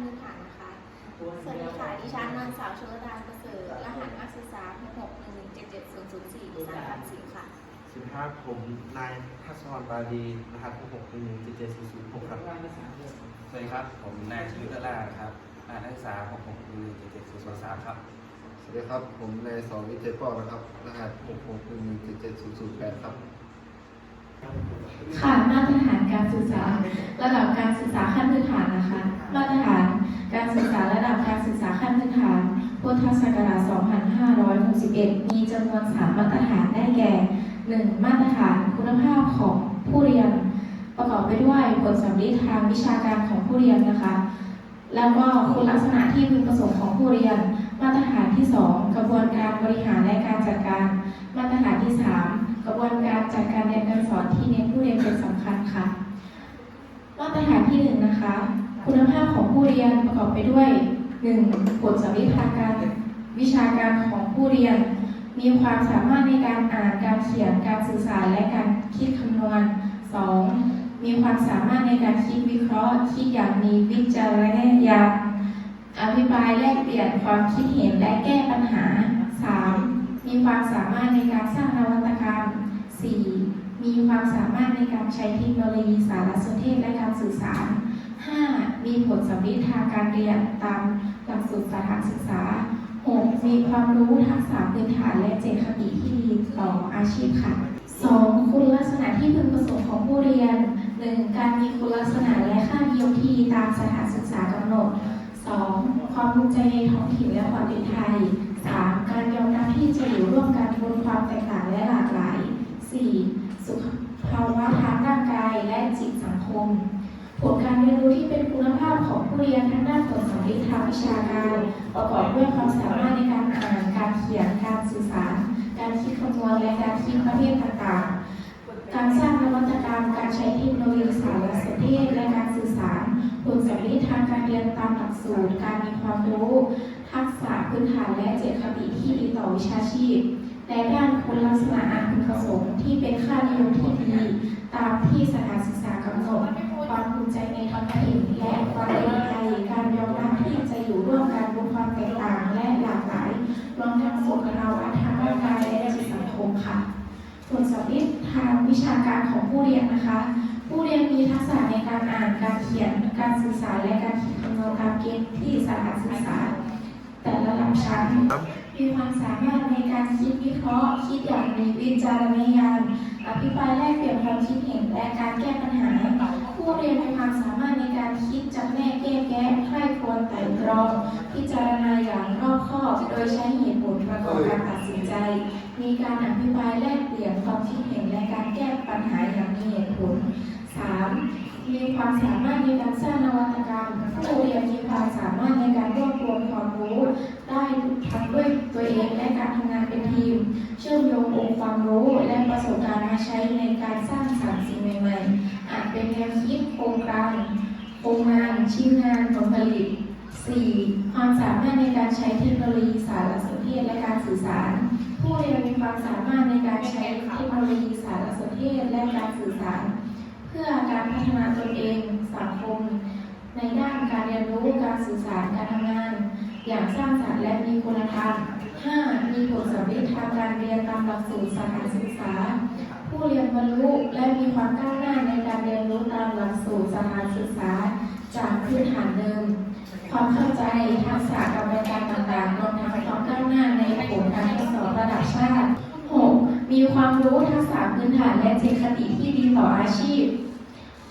พื้นฐานนะคะ สวัสดีค่ะ ดิฉันนางสาวชลดาประเสริฐรหัสนักศึกษา661777004สายการศิลป์ค่ะสวัสดีครับผมนายทัศวรรณบาดีรหัสหกหนึ่งเจ็ดเจ็ดศูนย์ศูนย์หกครับ สวัสดีครับ ผมนายชยุทธราชครับอานักศึกษาของผมคือเจ็ดเจ็ดศูนย์สามครับ สวัสดีครับ ผมนายสอนวิเทยป้อนะครับ รหัส6 6 1 1 7 7 0 0 8ครับ ค่ะมาตรฐานการศึกษา ระดับการศึกษาขั้นพื้นฐานนะคะ มาตรฐานการศึกษาระดับการศึกษาขั้นพื้นฐานพุทธศักราช 2561 มีจำนวน 3 มาตรฐานได้แก่ 1. มาตรฐานคุณภาพของผู้เรียน ประกอบไปด้วยผลสำลิดทางวิชาการของผู้เรียนนะคะ แล้วก็คุณลักษณะที่พึงประสงค์ของผู้เรียน มาตรฐานที่ 2 กระบวนการบริหารและการจัดการ มาตรฐานที่ 3 กระบวนการจัดการเรียนการสอนที่เน้นผู้เรียนเป็นสำคัญค่ะ มาตรฐานที่1นะคะ คุณภาพของผู้เรียนประกอบไปด้วย 1. ผลสำลิทางการวิชาการของผู้เรียน มีความสามารถในการอ่านการเขียนการสื่อสารและการคิดคำนวณ 2. มีความสามารถในการคิดวิเคราะห์ คิดอย่างมีวิจารณญาณอภิปรายแลกเปลี่ยนความคิดเห็นและแก้ปัญหา 3. มีความสามารถในการสร้างนวัตกรรม 4. มีความสามารถในการใช้เทคโนโลยีสารสนเทศและการสื่อสาร 5. มีผลสำลิดทางการเรียนตามหลักสูตรสถานศึกษา 6. มีความรู้ทักษะพื้นฐานและเจตคติที่ดีต่ออาชีพค่ะ 2. คุณลักษณะที่พึงประสงค์ของผู้เรียน 1. การมีคุณลักษณะและค่านิยมที่ตามสถานศึกษากำหนด 2. ความภูมิใจในท้องถิ่นและความเป็นไทย 3. การยอมรับที่จะอยู่ร่วมกันบนความแตกต่างและหลากหลาย 4. สุขภาวะทางร่างกายและจิตสังคม ผลการเรียนรู้ที่เป็นคุณภาพของผู้เรียนทางด้านผลสำลิดทางวิชาการ ประกอบด้วยความสามารถในการอ่านการเขียนการสื่อสาร การคิดคำนวณและการคิดประเภทต่างๆ การสร้างนวัตกรรม การใช้เทคโนโลยีสารสนเทศและการสื่อสารผลสำลิดทางการเรียนตามหลักสูตรการมีความรู้ ทักษะพื้นฐานและเจตคติที่ดีต่อวิชาชีพ และด้านคุณลักษณะอันพึงประสงค์ที่เป็นค่านิยมที่ดีตามที่สถานศึกษากำหนดความภูมิใจในท้องถิ่นและความเป็นไทยการยอมรับที่จะอยู่ร่วมกันบนความแตกต่างและหลากหลายรวมทั้งสุขภาวะทางร่างกายและจิตสังคมค่ะผลสำลิดทางวิชาการของผู้เรียนนะคะ ผู้เรียนมีทักษะในการอ่านการเขียนการสื่อสารและการคิดคำนวณตามเกณฑ์ที่สถานศึกษา แต่ละระดัน มีความสามารถในการคิดวิเคราะห์ คิดอย่างมีวิจารณญาณอภิปรายแลกเปลี่ยนความคิดเห็นและการแก้ปัญหา ผู้เรียนมีความสามารถในการคิดจำแนกแยกแยะใคร่ควญไตร่ตรอง พิจารณาอย่างรอบคอบ โดยใช้เหตุผลประกอบการตัดสินใจ มีการอภิปรายแลกเปลี่ยนความคิดเห็นและการแก้ปัญหาอย่างมีเหตุผล 3. มีความสามารถในการสร้างนวัตกรรม ผู้เรียนมีความสามารถในการรวบรวมความรู้ ได้ทั้งด้วยตัวเองและการทำงานเป็นทีม เชื่อมโยงองค์ความรู้และประสบการณ์มาใช้ในการสร้างสรรค์สิ่งใหม่ๆ อาจเป็นแนวคิดโครงการโครงงานชิ้นงานผลผลิต 4. ความสามารถในการใช้เทคโนโลยีสารสนเทศและการสื่อสาร ผู้เรียนมีความสามารถในการใช้เทคโนโลยีสารสนเทศและการสื่อสาร เพื่อการพัฒนาตนเองสังคม ในด้านการเรียนรู้การสื่อสารการทำงาน อย่างสร้างสรรค์และมีคุณธรรม 5. มีผลสำลิดทางการเรียนตามหลักสูตรสถานศึกษา ผู้เรียนบรรลุและมีความก้าวหน้าในการเรียนรู้ตามหลักสูตรสถานศึกษา จากพื้นฐานเดิม ความเข้าใจทักษะกรรมการต่างๆรวมทั้งความก้าวหน้าในผลการทดสอบระดับชาติ 6. มีความรู้ทักษะพื้นฐานและเจตคติที่ดีต่ออาชีพ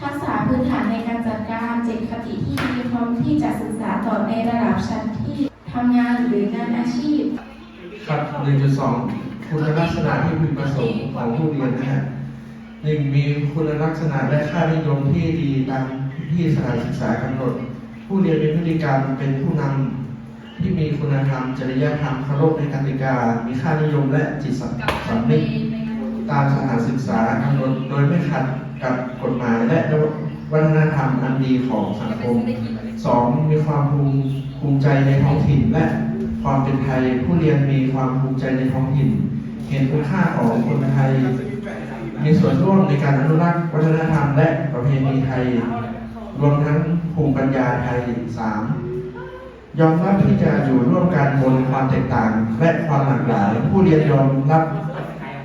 ทักษะพื้นฐานในการจัดการเจตคติที่ดีพร้อมที่จะศึกษาต่อในระดับชั้นที่ทำงานหรืองานอาชีพ ครับ1.2 คุณลักษณะที่พึงประสงค์ของผู้เรียนนะฮะหนึ่งมีคุณลักษณะและค่านิยมที่ดีตามที่สถานศึกษากำหนด ผู้เรียนมีพฤติกรรมเป็นผู้นำที่มีคุณธรรม จริยธรรมเคารพในกติกา มีค่านิยมและจิตสำสำนึกตามสถานศึกษากำหนดโดยไม่ขัด กับกฎหมายและวัฒนธรรมอันดีของสังคมสองมีความภูมิภูมิใจในท้องถิ่นและความเป็นไทย ผู้เรียนมีความภูมิใจในท้องถิ่น เห็นคุณค่าของคนไทย มีส่วนร่วมในการอนุรักษ์วัฒนธรรมและประเพณีไทย รวมทั้งภูมิปัญญาไทยสามยอมรับที่จะอยู่ร่วมกันบนความแตกต่างและความหลากหลาย ผู้เรียนยอมรับ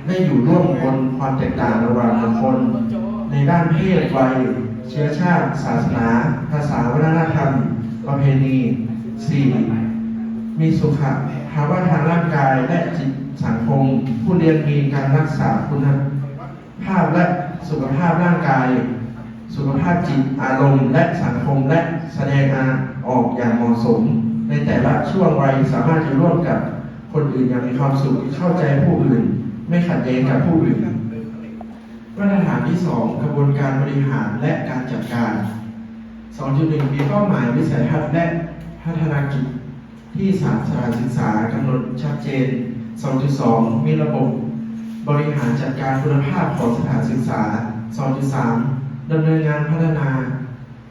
ได้อยู่ร่วมบนความแตกต่างระหว่างบุคคล ในด้านเพศวัย เชื้อชาติ ศาสนา ภาษาวัฒนธรรม ประเพณี 4. มีสุขภาวะทางร่างกายและจิตสังคม ผู้เรียนมีการรักษาคุณภาพและสุขภาพร่างกาย สุขภาพจิตอารมณ์ และสังคมและแสดงออกอย่างเหมาะสม ในแต่ละช่วงวัยสามารถจะร่วมกับคนอื่นอย่างมีความสุขเข้าใจผู้อื่น ไม่ขัดแย้งกับผู้อื่น มาตรฐานที่ 2 กระบวนการบริหารและการจัดการ 2.1 มีเป้าหมายวิสัยทัศน์และพัฒนากิจที่สามสานศึกษากำหนดชัดเจน 2.2 มีระบบบริหารจัดการคุณภาพของสถานศึกษา 2.3 ดำเนินงานพัฒนา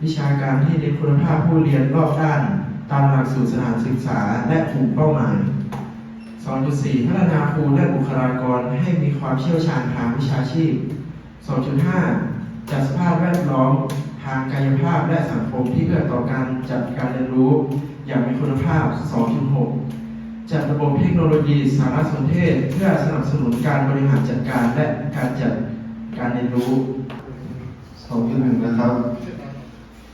วิชาการที่เน้นคุณภาพผู้เรียนรอบด้าน ตามหลักสูตรสถานศึกษาและกลุ่มเป้าหมาย 2.4 พัฒนาครูและบุคลากรให้มีความเชี่ยวชาญทางวิชาชีพ 2.5 จัดสภาพแวดล้อมทางกายภาพและสังคมที่เอื้อต่อการจัดการเรียนรู้อย่างมีคุณภาพ 2.6 จัดระบบเทคโนโลยีสารสนเทศ เพื่อสนับสนุนการบริหารจัดการและการจัดการเรียนรู้ 2.1 นะครับ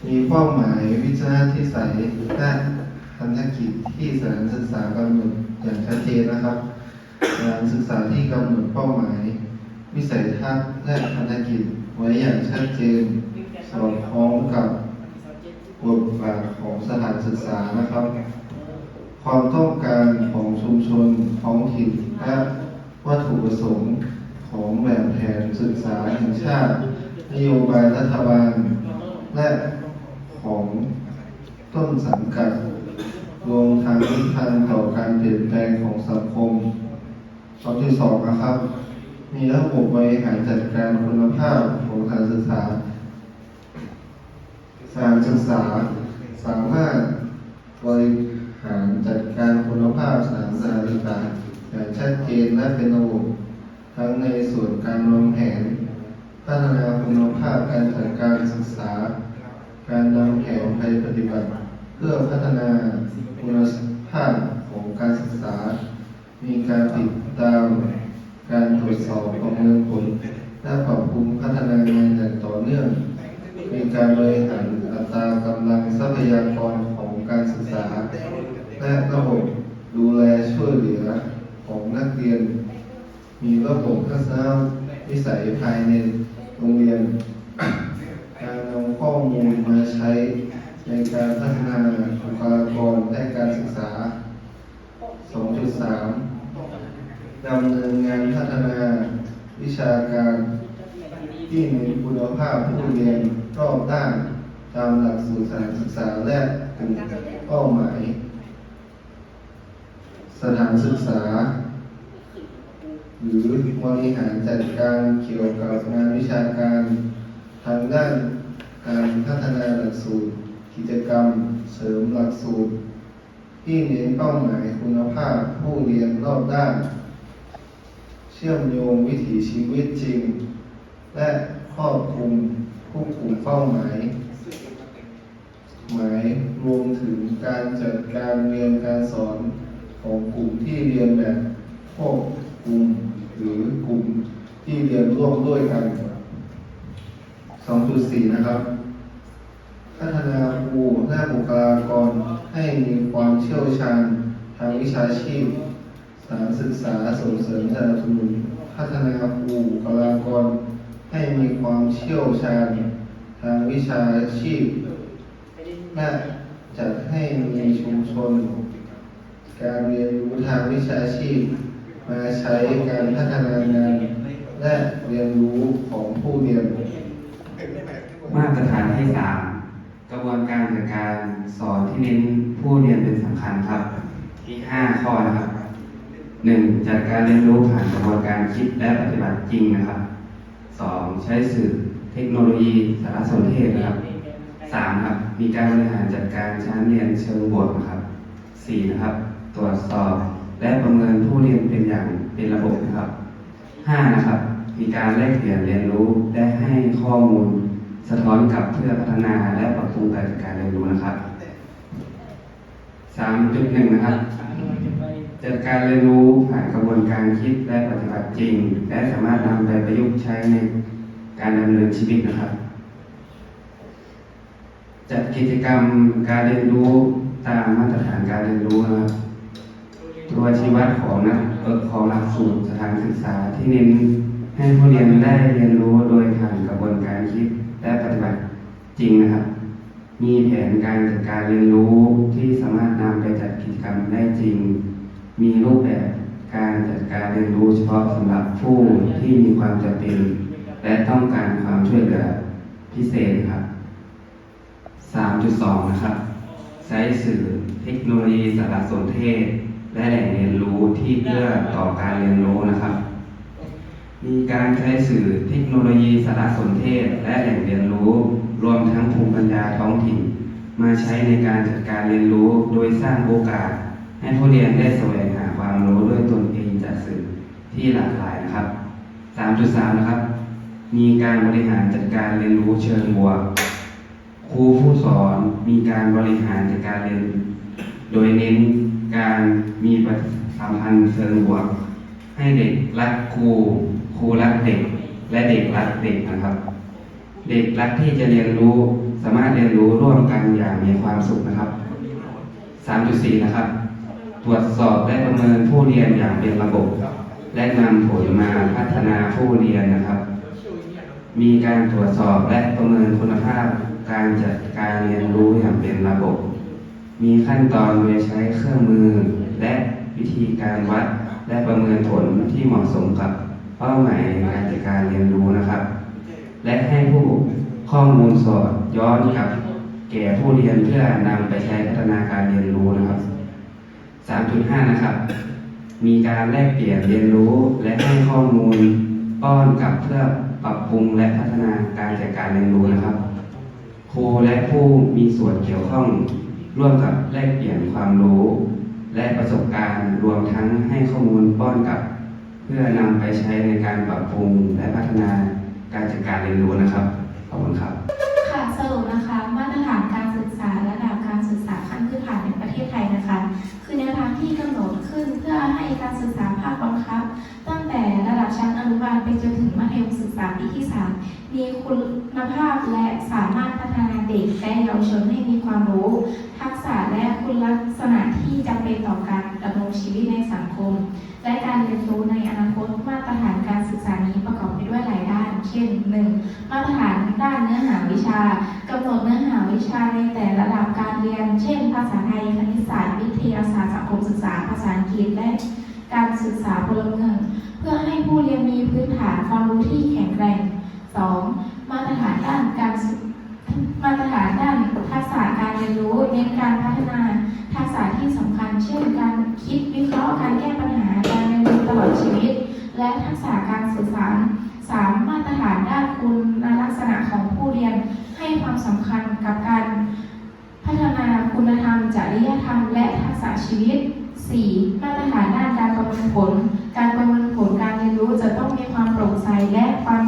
มีเป้าหมายวิจารณทิสัยและพันกิจที่สถานศึกษากำหนดอย่างชัดเจนนะครับสถานศึกษาที่กำหนดเป้าหมาย วิสัยทัศน์และพันธกิจไว้อย่างชัดเจน สอดคล้องกับบทบาทของสถานศึกษานะครับ ความต้องการของชุมชนท้องถิ่นและวัตถุประสงค์ของแบบแผนศึกษาแห่งชาติ นโยบายรัฐบาล และของต้นสังกัดรวมทั้งทิศทางต่อการเปลี่ยนแปลงของสังคม2.2นะครับ มีระบบบริหารจัดการคุณภาพของสถานศึกษาสถานศึกษาสามารถบริหารจัดการคุณภาพสถานศึกษาอย่างชัดเจนและเป็นระบบทั้งในส่วนการวางแผนพัฒนาคุณภาพการจัดการศึกษา การนำแผนไปปฏิบัติ เพื่อพัฒนาคุณภาพของการศึกษา มีการติดตาม การตรวจสอบประเมินผลและปรับปรุงพัฒนางานอย่างต่อเนื่อง มีการบริหารอัตรากำลังทรัพยากรของการศึกษา และระบบดูแลช่วยเหลือของนักเรียน มีระบบทัศนวิสัยภายในโรงเรียน การนำข้อมูลมาใช้ในการพัฒนาบุคลากรและการศึกษา 2.3 ดำเนินงานพัฒนาวิชาการที่มีคุณภาพผู้เรียนรอบด้านตามหลักสูตรสานศึกษาและกลุ่มเป้าหมาย สถานศึกษา หรือบริหารจัดการเกี่ยวกับงานวิชาการทางด้านการพัฒนาหลักสูตร กิจกรรมเสริมหลักสูตร ที่เน้นเป้าหมายคุณภาพผู้เรียนรอบด้าน เชื่อมโยงวิถีชีวิตจริง และครอบคลุมผู้กลุ่มเป้าหมาย หมายรวมถึงการจัดการเรียนการสอนของกลุ่มที่เรียนแบบควบกลุ่มหรือกลุ่มที่เรียนร่วมด้วยกัน 2.4 นะครับ พัฒนาครูและบุคลากรให้มีความเชี่ยวชาญทางวิชาชีพ สถานศึกษาส่งเสริมสนับสนุนพัฒนาครูบุคลากร ให้มีความเชี่ยวชาญทางวิชาชีพ และจัดให้มีชุมชน การเรียนรู้ทางวิชาชีพ มาใช้การพัฒนางานและเรียนรู้ของผู้เรียน มาตรฐานที่สามกระบวนการจัดการสอนที่เน้นผู้เรียนเป็นสำคัญครับ ที่ห้าข้อนะครับ หนึ่งจัดการเรียนรู้ผ่านกระบวนการคิดและปฏิบัติจริงนะครับสองใช้สื่อเทคโนโลยีสารสนเทศนะครับสามครับมีการบริหารจัดการชั้นเรียนเชิงบทนะครับสี่นะครับ ตรวจสอบและประเมินผู้เรียนเป็นอย่างเป็นระบบนะครับห้านะครับ มีการแลกเปลี่ยนเรียนรู้และให้ข้อมูล สะท้อนกลับเพื่อพัฒนาและปรับปรุงการจัดการเรียนรู้นะครับ3.1นะครับ จัดการเรียนรู้ผ่านกระบวนการคิดและปฏิบัติจริง และสามารถนำไปประยุกต์ใช้ในการดำเนินชีวิตนะครับ จัดกิจกรรมการเรียนรู้ตามมาตรฐานการเรียนรู้นะครับตัวชี้วัดของนักเออของหลักสูตรสถานศึกษาที่เน้นให้ผู้เรียนได้เรียนรู้โดยผ่านกระบวนการคิดและปฏิบัติจริงนะครับ มีแผนการจัดการเรียนรู้ที่สามารถนำไปจัดกิจกรรมได้จริง มีรูปแบบการจัดการ เรียนรู้เฉพาะสำหรับผู้ที่มีความจำเป็น และต้องการความช่วยเหลือพิเศษครับ 3.2 นะครับ ใช้สื่อเทคโนโลยีสารสนเทศ และแหล่งเรียนรู้ที่เพื่อต่อการเรียนรู้นะครับ มีการใช้สื่อเทคโนโลยีสารสนเทศ และแหล่งเรียนรู้ รวมทั้งภูมิปัญญาท้องถิ่น มาใช้ในการจัดการเรียนรู้โดยสร้างโอกาส ให้ผู้เรียนได้แสวงหาความรู้ด้วยตนเอง ที่หลากหลายนะครับ 3.3 นะครับ มีการบริหารจัดการเรียนรู้เชิงบวก ครูผู้สอนมีการบริหารจัดการเรียน โดยเน้นการมีปฏิสัมพันธ์เชิงบวก ให้เด็กรักครู ครูรักเด็ก และเด็กรักเด็กนะครับ เด็กรักที่จะเรียนรู้สามารถเรียนรู้ร่วมกันอย่างมีความสุขนะครับ 3.4 นะครับ ตรวจสอบและประเมินผู้เรียนอย่างเป็นระบบ และนำผลมาพัฒนาผู้เรียนนะครับ มีการตรวจสอบและประเมินคุณภาพการจัดการเรียนรู้อย่างเป็นระบบ มีขั้นตอนโดยใช้เครื่องมือ และวิธีการวัดและประเมินผลที่เหมาะสมกับเป้าหมายการจัดการเรียนรู้นะครับ และให้ผู้ข้อมูลสอดย้อนกลับแก่ผู้เรียนเพื่อนำไปใช้พัฒนาการเรียนรู้นะครับ 3.5 นะครับ มีการแลกเปลี่ยนเรียนรู้และให้ข้อมูลป้อนกลับเพื่อปรับปรุงและพัฒนาการจัดการเรียนรู้นะครับ ครูและผู้มีส่วนเกี่ยวข้อง ร่วมกับแลกเปลี่ยนความรู้ และประสบการณ์รวมทั้งให้ข้อมูลป้อนกลับ เพื่อนำไปใช้ในการปรับปรุงและพัฒนาการจัดการเรียนรู้นะครับขอบคุณครับ มีคุณภาพและสามารถพัฒนาเด็กและเยาวชนให้มีความรู้ ทักษะและคุณลักษณะที่จำเป็นต่อการดำรงชีวิตในสังคม และการเรียนรู้ในอนาคตมาตรฐานการศึกษานี้ประกอบไปด้วยหลายด้าน เช่น 1. มาตรฐานด้านเนื้อหาวิชากำหนดเนื้อหาวิชาในแต่ระดับการเรียน เช่น ภาษาไทยคณิตศาสตร์วิทยาศาสตร์สังคมศึกษาภาษาอังกฤษและการศึกษาพลเมือง เพื่อให้ผู้เรียนมีพื้นฐานความรู้ที่แข็งแกร่ง 2. มาตรฐานด้านการมาตรฐานด้านทักษะการเรียนรู้เน้นการพัฒนาทักษะที่สำคัญ เช่น การคิดวิเคราะห์การแก้ปัญหาการเรียนรู้ตลอดชีวิต และทักษะการสื่อสาร 3. มาตรฐานด้านคุณลักษณะของผู้เรียนให้ความสำคัญกับการพัฒนาคุณธรรมจริยธรรม และทักษะชีวิต 4. มาตรฐานด้านการประเมินผล การประเมินผลการเรียนรู้จะต้องมีความโปร่งใสและความ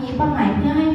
มีเป้าหมายเพื่อให้